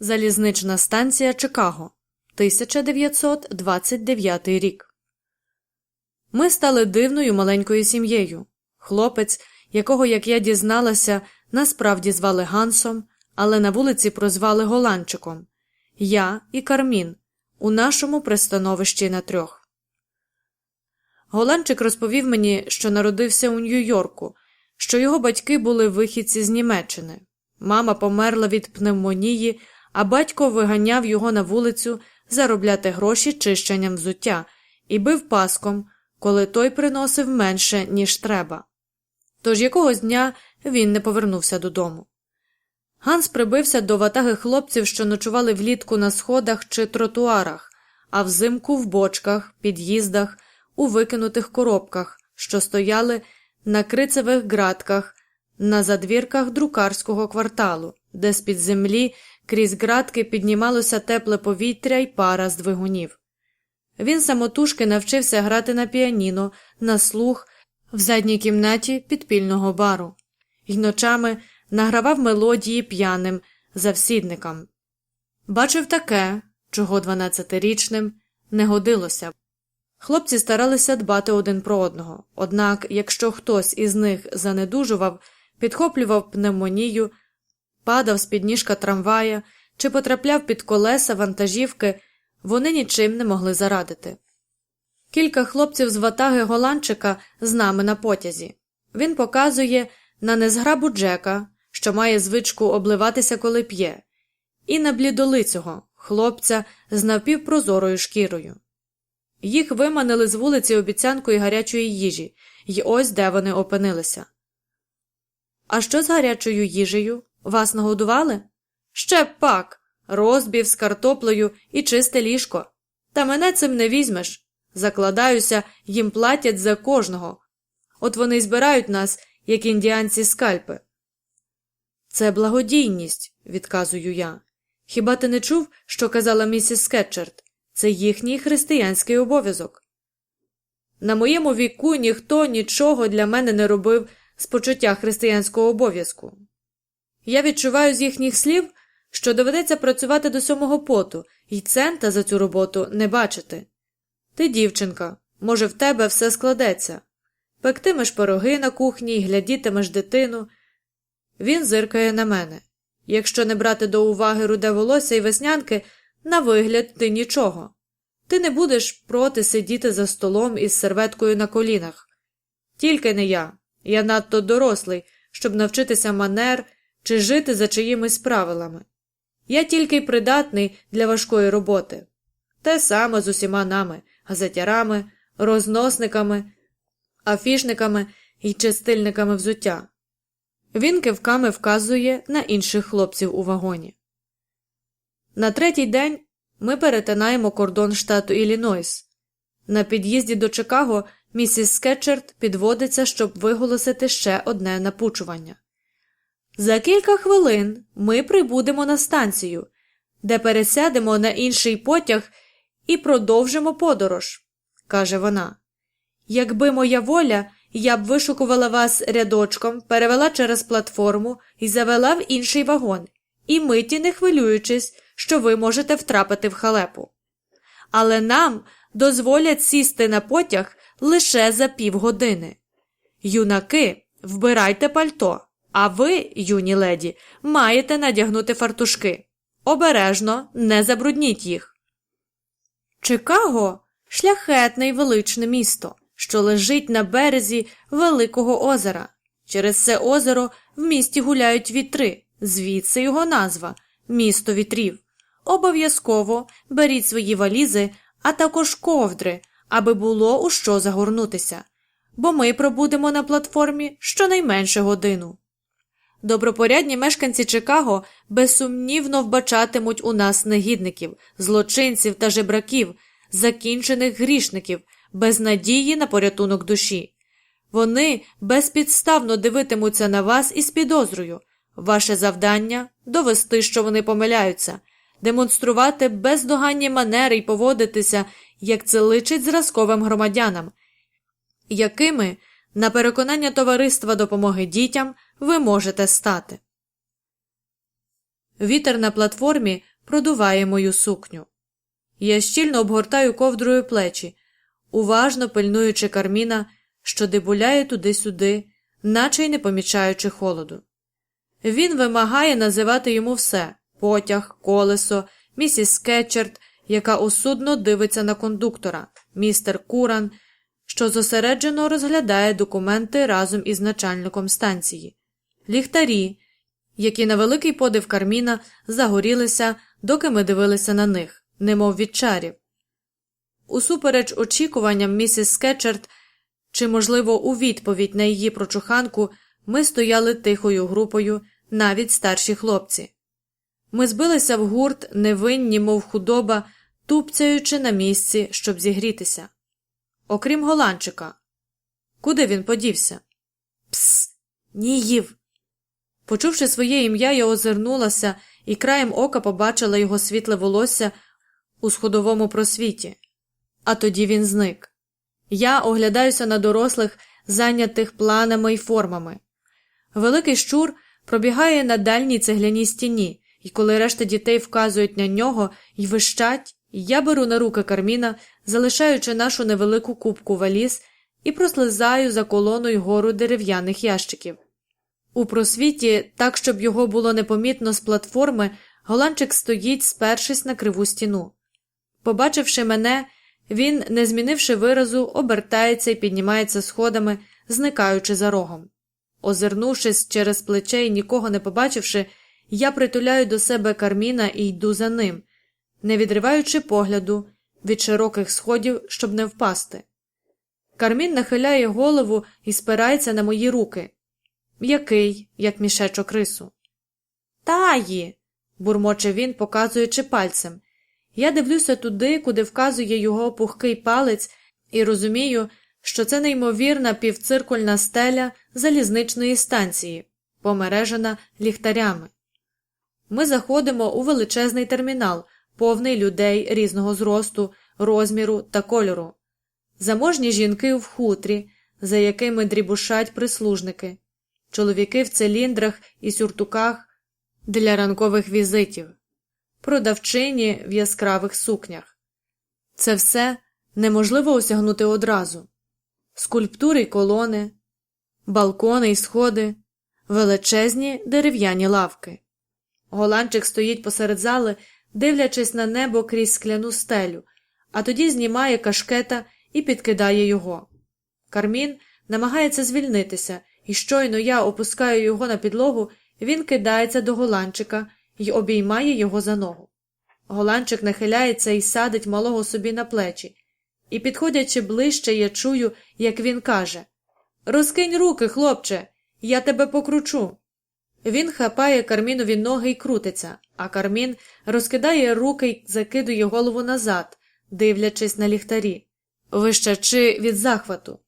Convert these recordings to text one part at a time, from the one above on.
Залізнична станція Чикаго, 1929 рік. Ми стали дивною маленькою сім'єю. Хлопець, якого, як я дізналася, насправді звали Гансом, але на вулиці прозвали Голанчиком. Я і Кармін у нашому пристановищі на трьох. Голанчик розповів мені, що народився у Нью-Йорку, що його батьки були вихідці з Німеччини. Мама померла від пневмонії, а батько виганяв його на вулицю заробляти гроші чищенням взуття і бив паском, коли той приносив менше, ніж треба. Тож якогось дня він не повернувся додому. Ганс прибився до ватаги хлопців, що ночували влітку на сходах чи тротуарах, а взимку в бочках, під'їздах, у викинутих коробках, що стояли на крицевих ґратках, на задвірках друкарського кварталу, де з-під землі крізь ґратки піднімалося тепле повітря й пара з двигунів. Він самотужки навчився грати на піаніно, на слух в задній кімнаті підпільного бару й ночами награвав мелодії п'яним завсідникам. Бачив таке, чого дванадцятирічним не годилося. Хлопці старалися дбати один про одного, однак, якщо хтось із них занедужував, підхоплював пневмонію, падав з підніжка трамвая чи потрапляв під колеса вантажівки, вони нічим не могли зарадити. Кілька хлопців з ватаги голландчика з нами на потязі. Він показує на незграбу Джека, що має звичку обливатися, коли п'є, і на блідолицього хлопця з напівпрозорою шкірою. Їх виманили з вулиці обіцянкою гарячої їжі, і ось де вони опинилися. А що з гарячою їжею? Вас нагодували? Ще б пак, розбів з картоплею і чисте ліжко. Та мене цим не візьмеш. Закладаюся, їм платять за кожного. От вони й збирають нас, як індіанці скальпи. Це благодійність, відказую я. Хіба ти не чув, що казала місіс Скетчерт? Це їхній християнський обов'язок. На моєму віку ніхто нічого для мене не робив з почуття християнського обов'язку. Я відчуваю з їхніх слів, що доведеться працювати до сьомого поту і цента за цю роботу не бачити. Ти, дівчинка, може, в тебе все складеться. Пектимеш пироги на кухні і глядітимеш дитину. Він зиркає на мене. Якщо не брати до уваги руде волосся і веснянки, на вигляд ти нічого. Ти не будеш проти сидіти за столом із серветкою на колінах. Тільки не я. Я надто дорослий, щоб навчитися манер чи жити за чиїмись правилами. Я тільки й придатний для важкої роботи. Те саме з усіма нами, газетярами, розносниками, афішниками і чистильниками взуття. Він кивками вказує на інших хлопців у вагоні. На третій день ми перетинаємо кордон штату Іллінойс. На під'їзді до Чикаго місіс Скетчерт підводиться, щоб виголосити ще одне напучування. За кілька хвилин ми прибудемо на станцію, де пересядемо на інший потяг і продовжимо подорож, каже вона. Якби моя воля, я б вишукувала вас рядочком, перевела через платформу і завела в інший вагон, і миті не хвилюючись, що ви можете втрапити в халепу. Але нам дозволять сісти на потяг лише за півгодини. Юнаки, вбирайте пальто, а ви, юні леді, маєте надягнути фартушки. Обережно не забрудніть їх. Чикаго шляхетне й величне місто, що лежить на березі Великого озера. Через це озеро в місті гуляють вітри, звідси його назва місто вітрів. Обов'язково беріть свої валізи, а також ковдри, аби було у що загорнутися, бо ми пробудемо на платформі щонайменше годину. Добропорядні мешканці Чикаго безсумнівно вбачатимуть у нас негідників, злочинців та жебраків, закінчених грішників, без надії на порятунок душі. Вони безпідставно дивитимуться на вас із підозрою. Ваше завдання довести, що вони помиляються, демонструвати бездоганні манери й поводитися, як це личить зразковим громадянам, якими, на переконання товариства допомоги дітям, ви можете стати. Вітер на платформі продуває мою сукню. Я щільно обгортаю ковдрою плечі, уважно пильнуючи карміна, що дебуляє туди-сюди, наче й не помічаючи холоду. Він вимагає називати йому все потяг, колесо, місіс Скетчерт, яка осудно дивиться на кондуктора, містер Куран, що зосереджено розглядає документи разом із начальником станції, ліхтарі, які на великий подив Карміна загорілися, доки ми дивилися на них, немов від чарів. Усупереч очікуванням місіс Скетчерт, чи, можливо, у відповідь на її прочуханку, ми стояли тихою групою, навіть старші хлопці. Ми збилися в гурт, невинні, мов худоба, тупцяючи на місці, щоб зігрітися. Окрім голландчика. Куди він подівся? Пс, Ніїв. Почувши своє ім'я, я озирнулася і краєм ока побачила його світле волосся у сходовому просвіті. А тоді він зник. Я оглядаюся на дорослих, зайнятих планами й формами. Великий щур пробігає на дальній цегляній стіні, і коли решта дітей вказують на нього і вищать, я беру на руки карміна, залишаючи нашу невелику кубку валіз, і прослизаю за колоною гору дерев'яних ящиків. У просвіті, так щоб його було непомітно з платформи, голландчик стоїть, спершись на криву стіну. Побачивши мене, він, не змінивши виразу, обертається і піднімається сходами, зникаючи за рогом. Озирнувшись через плече і нікого не побачивши, я притуляю до себе карміна і йду за ним, не відриваючи погляду від широких сходів, щоб не впасти. Кармін нахиляє голову і спирається на мої руки, м'який, як мішечок рису. Таї. бурмоче він, показуючи пальцем. Я дивлюся туди, куди вказує його пухкий палець, і розумію, що це неймовірна півциркульна стеля залізничної станції, помережена ліхтарями. Ми заходимо у величезний термінал, повний людей різного зросту, розміру та кольору. Заможні жінки в хутрі, за якими дрібушать прислужники, чоловіки в циліндрах і сюртуках для ранкових візитів, продавчині в яскравих сукнях. Це все неможливо осягнути одразу скульптури й колони, балкони й сходи, величезні дерев'яні лавки. Голландчик стоїть посеред зали, дивлячись на небо крізь скляну стелю, а тоді знімає кашкета і підкидає його. Кармін намагається звільнитися, і щойно я опускаю його на підлогу, він кидається до голландчика і обіймає його за ногу. Голландчик нахиляється і садить малого собі на плечі, і, підходячи ближче, я чую, як він каже Розкинь руки, хлопче, я тебе покручу. Він хапає кармінові ноги і крутиться, а кармін розкидає руки й закидує голову назад, дивлячись на ліхтарі, вищачи від захвату.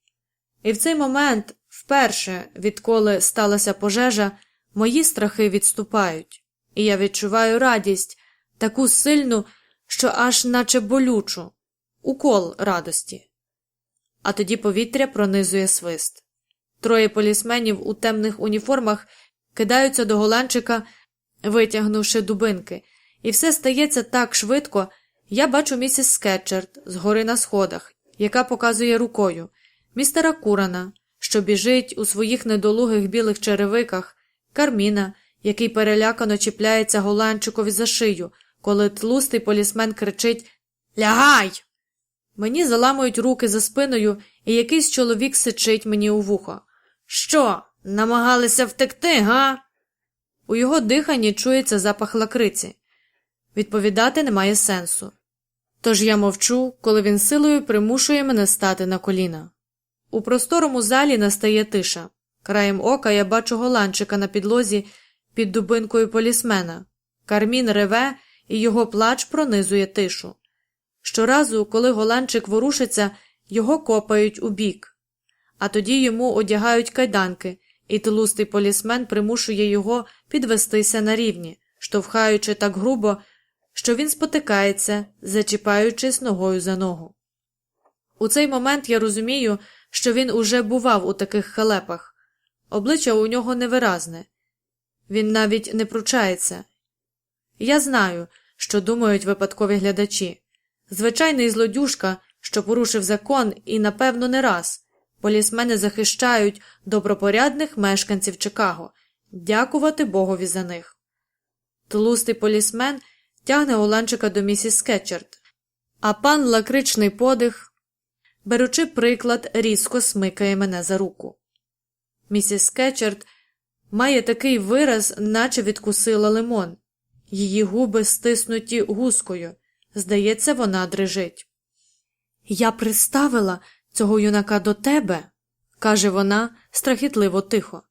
І в цей момент, вперше, відколи сталася пожежа, мої страхи відступають, і я відчуваю радість, таку сильну, що аж наче болючу, укол радості. А тоді повітря пронизує свист. Троє полісменів у темних уніформах кидаються до голландчика, витягнувши дубинки, і все стається так швидко. Я бачу місіс Скетчерт згори на сходах, яка показує рукою, містера Курана, що біжить у своїх недолугих білих черевиках, Карміна, який перелякано чіпляється голландчикові за шию, коли тлустий полісмен кричить Лягай! Мені заламують руки за спиною, і якийсь чоловік сичить мені у вухо. Що, намагалися втекти, га? У його диханні чується запах лакриці. Відповідати немає сенсу. Тож я мовчу, коли він силою примушує мене стати на коліна. У просторому залі настає тиша. Краєм ока я бачу голландчика на підлозі під дубинкою полісмена. Кармін реве, і його плач пронизує тишу. Щоразу, коли голландчик ворушиться, його копають у бік, а тоді йому одягають кайданки, і тлустий полісмен примушує його підвестися на рівні, штовхаючи так грубо, що він спотикається, зачіпаючись ногою за ногу. У цей момент я розумію, що він уже бував у таких халепах. Обличчя у нього невиразне. Він навіть не пручається. Я знаю, що думають випадкові глядачі. Звичайний злодюжка, що порушив закон, і, напевно, не раз. Полісмени захищають добропорядних мешканців Чикаго. Дякувати Богові за них. Тлустий полісмен тягне Оланчика до місіс Скетчерт, а пан лакричний подих, беручи приклад, різко смикає мене за руку. Місіс Скетчерт має такий вираз, наче відкусила лимон. Її губи стиснуті гускою. Здається, вона дрижить. Я приставила цього юнака до тебе, каже вона страхітливо тихо.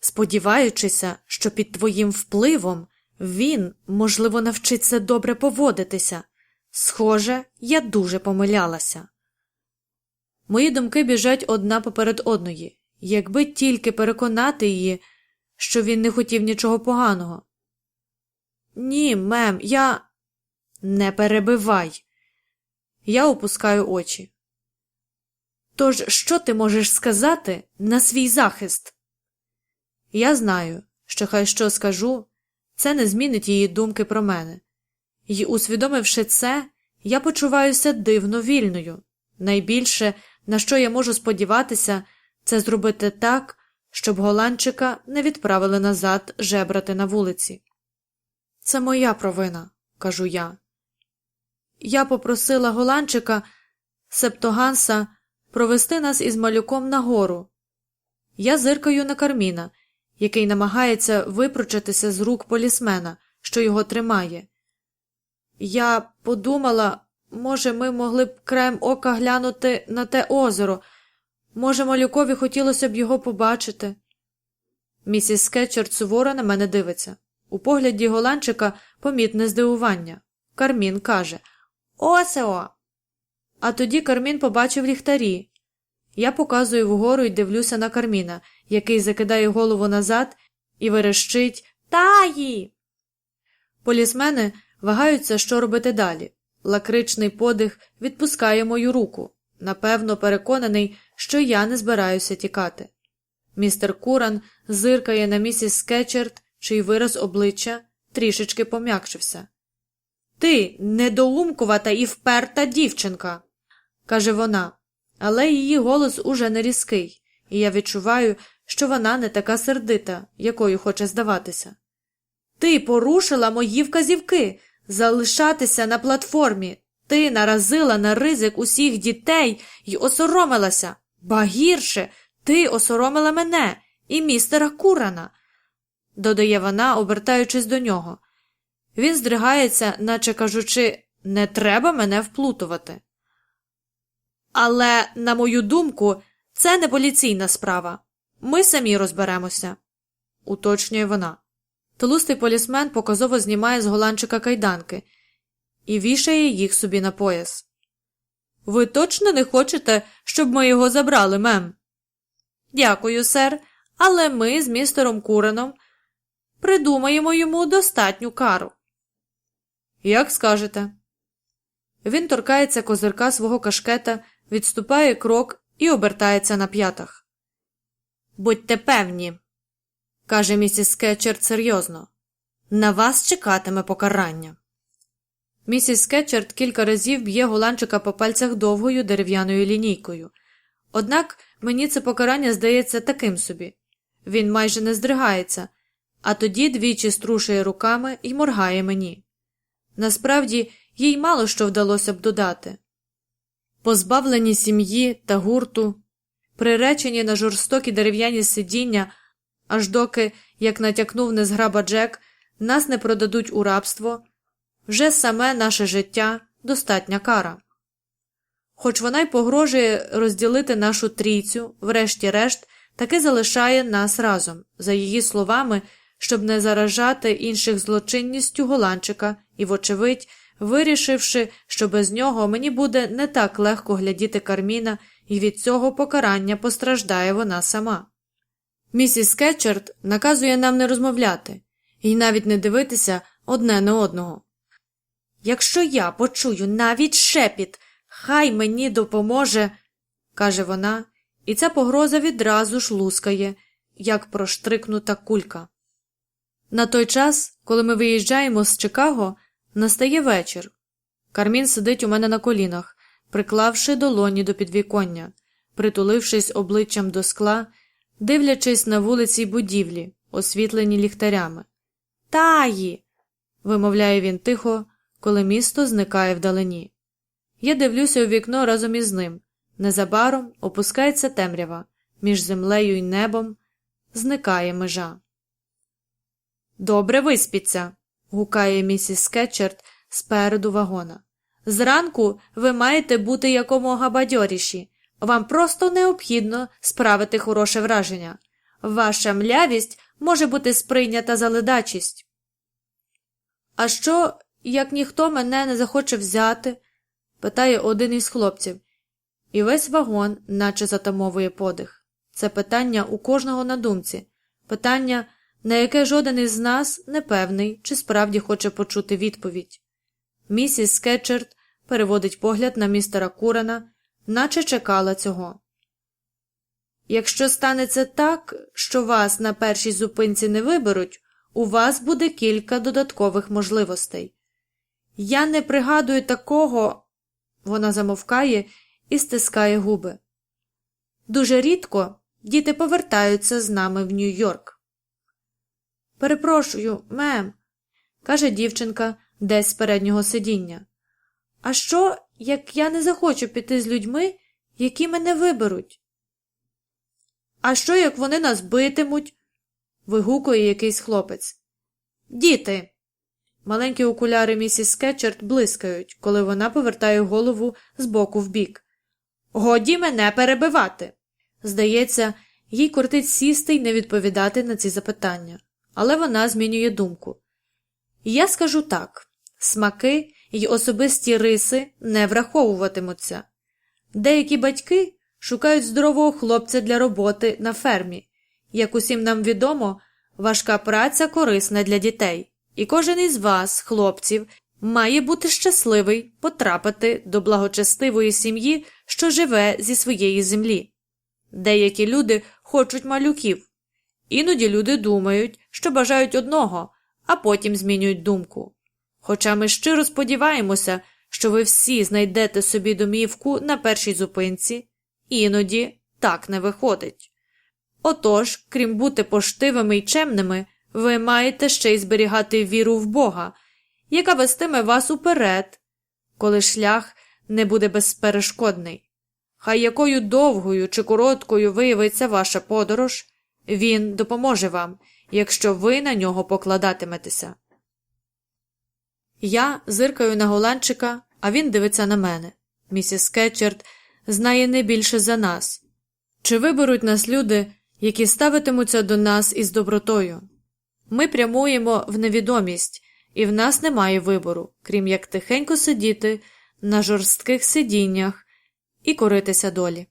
Сподіваючися, що під твоїм впливом він, можливо, навчиться добре поводитися. Схоже, я дуже помилялася. Мої думки біжать одна поперед одної, якби тільки переконати її, що він не хотів нічого поганого. Ні, мем, я. Не перебивай. Я опускаю очі. Тож, що ти можеш сказати на свій захист? Я знаю, що хай що скажу, це не змінить її думки про мене. І, усвідомивши це, я почуваюся дивно вільною. Найбільше, на що я можу сподіватися, це зробити так, щоб голландчика не відправили назад жебрати на вулиці. Це моя провина, кажу я. Я попросила голландчика Септоганса провести нас із малюком нагору. Я зиркаю на Карміна, який намагається випручатися з рук полісмена, що його тримає. Я подумала, може, ми могли б краєм ока глянути на те озеро. Може, малюкові хотілося б його побачити. Місіс Скетчерт суворо на мене дивиться. У погляді голландчика помітне здивування. Кармін каже Осео. А тоді Кармін побачив ліхтарі. Я показую вгору і дивлюся на Карміна, який закидає голову назад і верещить Таї. Полісмени вагаються, що робити далі. Лакричний подих відпускає мою руку, напевно, переконаний, що я не збираюся тікати. Містер Куран зиркає на місіс Скетчерт, чий вираз обличчя трішечки пом'якшився. Ти недоумкувата і вперта дівчинка, каже вона, але її голос уже не різкий, і я відчуваю, що вона не така сердита, якою хоче здаватися. Ти порушила мої вказівки залишатися на платформі. Ти наразила на ризик усіх дітей і осоромилася. Ба гірше, ти осоромила мене і містера Курана, додає вона, обертаючись до нього. Він здригається, наче кажучи, не треба мене вплутувати. Але, на мою думку, це не поліційна справа. Ми самі розберемося, уточнює вона. Толустий полісмен показово знімає з голландчика кайданки і вішає їх собі на пояс. Ви точно не хочете, щоб ми його забрали, мем? Дякую, сер, але ми з містером Куреном придумаємо йому достатню кару. Як скажете. Він торкається козирка свого кашкета, відступає крок і обертається на п'ятах. Будьте певні, каже місіс Скетчерт серйозно, на вас чекатиме покарання. Місіс Скетчерт кілька разів б'є голландчика по пальцях довгою дерев'яною лінійкою. Однак мені це покарання здається таким собі він майже не здригається, а тоді двічі струшує руками і моргає мені. Насправді, їй мало що вдалося б додати. Позбавлені сім'ї та гурту, приречені на жорстокі дерев'яні сидіння, аж доки, як натякнув незграба Джек, нас не продадуть у рабство, вже саме наше життя достатня кара. Хоч вона й погрожує розділити нашу трійцю, врешті-решт, таки залишає нас разом, за її словами, щоб не заражати інших злочинністю голландчика і, вочевидь, вирішивши, що без нього мені буде не так легко глядіти карміна, і від цього покарання постраждає вона сама. Місіс Скетчерт наказує нам не розмовляти і навіть не дивитися одне на одного. Якщо я почую навіть шепіт, хай мені допоможе, каже вона, і ця погроза відразу ж лускає, як проштрикнута кулька. На той час, коли ми виїжджаємо з Чикаго, настає вечір. Кармін сидить у мене на колінах, приклавши долоні до підвіконня, притулившись обличчям до скла, дивлячись на вулиці й будівлі, освітлені ліхтарями. Таї. вимовляє він тихо, коли місто зникає вдалині. Я дивлюся у вікно разом із ним. Незабаром опускається темрява, між землею й небом зникає межа. Добре виспіться. Гукає місіс Скетчерт спереду вагона. Зранку ви маєте бути якомога бадьоріші. Вам просто необхідно справити хороше враження. Ваша млявість може бути сприйнята за ледачість. А що, як ніхто мене не захоче взяти? питає один із хлопців, і весь вагон наче затамовує подих. Це питання у кожного на думці, питання, на яке жоден із нас не певний, чи справді хоче почути відповідь. Місіс Скетчерт переводить погляд на містера Курана, наче чекала цього. Якщо станеться так, що вас на першій зупинці не виберуть, у вас буде кілька додаткових можливостей. Я не пригадую такого. Вона замовкає і стискає губи. Дуже рідко діти повертаються з нами в Нью-Йорк. Перепрошую, мем, каже дівчинка десь з переднього сидіння. А що, як я не захочу піти з людьми, які мене виберуть? А що, як вони нас битимуть? вигукує якийсь хлопець. Діти. Маленькі окуляри місіс Скетчерт блискають, коли вона повертає голову з боку в бік. Годі мене перебивати. Здається, їй кортить сісти й не відповідати на ці запитання, але вона змінює думку. Я скажу так смаки й особисті риси не враховуватимуться. Деякі батьки шукають здорового хлопця для роботи на фермі. Як усім нам відомо, важка праця корисна для дітей, і кожен із вас, хлопців, має бути щасливий потрапити до благочестивої сім'ї, що живе зі своєї землі. Деякі люди хочуть малюків, іноді люди думають, що бажають одного, а потім змінюють думку. Хоча ми щиро сподіваємося, що ви всі знайдете собі домівку на першій зупинці, іноді так не виходить. Отож, крім бути поштивими й чемними, ви маєте ще й зберігати віру в Бога, яка вестиме вас уперед, коли шлях не буде безперешкодний. Хай якою довгою чи короткою виявиться ваша подорож, він допоможе вам, якщо ви на нього покладатиметеся. Я зиркаю на голландчика, а він дивиться на мене. Місіс Кетчерт знає не більше за нас. Чи виберуть нас люди, які ставитимуться до нас із добротою? Ми прямуємо в невідомість, і в нас немає вибору, крім як тихенько сидіти на жорстких сидіннях і коритися долі.